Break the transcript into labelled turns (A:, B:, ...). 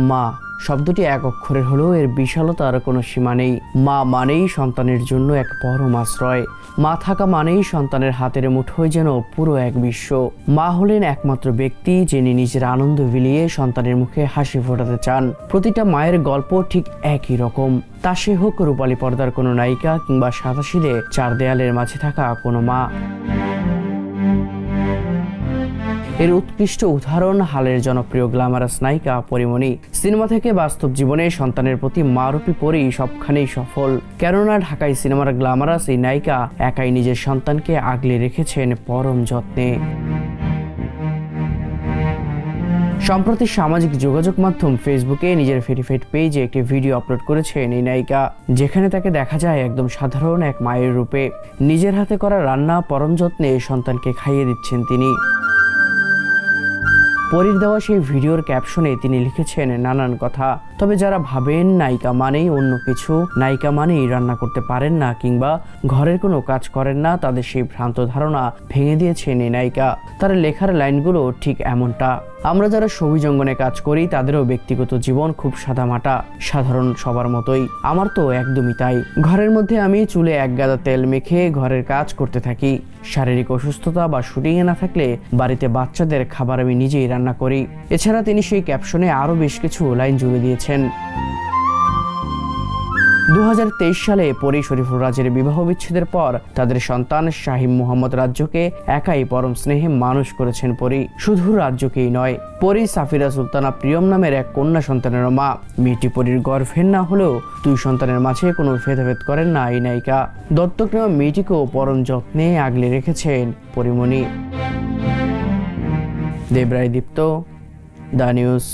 A: মা। শব্দটি এক অক্ষরের হলেও এর বিশালতার কোনো সীমা নেই। মা মানেই সন্তানের জন্য এক পরম আশ্রয়। মা থাকা মানেই সন্তানের হাতের মুঠোয় যেন পুরো এক বিশ্ব। মা হলেন একমাত্র ব্যক্তি যিনি নিজের আনন্দ বিলিয়ে সন্তানের মুখে হাসি ফোটাতে চান। প্রতিটা মায়ের গল্প ঠিক একই রকম। তা সে হোক রূপালী পর্দার কোনো নায়িকা কিংবা সাদাশিদে চার দেয়ালের মাঝে থাকা কোনো মা। এর উৎকৃষ্ট উদাহরণ হালের জনপ্রিয় গ্ল্যামারাস নায়িকা পরিমণি। সিনেমা থেকে বাস্তব জীবনে সন্তানের প্রতি মারুপি পরেই সবখানেই সফল। কেননা ঢাকায় সিনেমার গ্ল্যামারাস এই নায়িকা একাই নিজের সন্তানকে আগলে রেখেছেন পরম যত্নে। সম্প্রতি সামাজিক যোগাযোগ মাধ্যম ফেসবুকে নিজের ভেরিফাইড পেজে একটি ভিডিও আপলোড করেছেন এই নায়িকা, যেখানে তাকে দেখা যায় একদম সাধারণ এক মায়ের রূপে। নিজের হাতে করা রান্না পরম যত্নে সন্তানকে খাইয়ে দিচ্ছেন তিনি। পরীর দেওয়া সেই ভিডিওর ক্যাপশনে তিনি লিখেছেন নানান কথা। তবে যারা ভাবেন নায়িকা মানেই অন্য কিছু, নায়িকা মানেই রান্না করতে পারেন না কিংবা ঘরের কোনো কাজ করেন না, তাদের সেই ভ্রান্ত ধারণা ভেঙে দিয়েছেন এই নায়িকা। তার লেখার লাইনগুলো ঠিক এমনটা। আমরা যারা ছবি জঙ্গনে কাজ করি, তাদেরও ব্যক্তিগত জীবন খুব সাদামাটা, সাধারণ সবার মতোই। আমার তো একদমই তাই। ঘরের মধ্যে আমি চুলে এক গাদা তেল মেখে ঘরের কাজ করতে থাকি। শারীরিক অসুস্থতা বা শুটিংয়ে না থাকলে বাড়িতে বাচ্চাদের খাবার আমি নিজেই রান্না করি। এছাড়া তিনি সেই ক্যাপশনে আরও বেশ কিছু লাইন জুড়ে দিয়েছেন। দু হাজার তেইশ সালে পরি শরীফুল রাজের বিবাহ বিচ্ছেদের পর তাদের সন্তান শাহিম মোহাম্মদ রাজ্যকে একাই পরম স্নেহে মানুষ করেছেন পরি। শুধু রাজ্যকেই নয়, পরি সাফিরা সুলতানা প্রিয়ম নামের এক কন্যা সন্তানের মা। মেয়েটি পরির গর্ভের না হলেও দুই সন্তানের মাঝে কোনো ভেদাভেদ করেন না এই নায়িকা। দত্তক নেওয়া মেয়েটিকেও পরম যত্নে আগলে রেখেছেন Pori Moni. Debroy Dipto the news.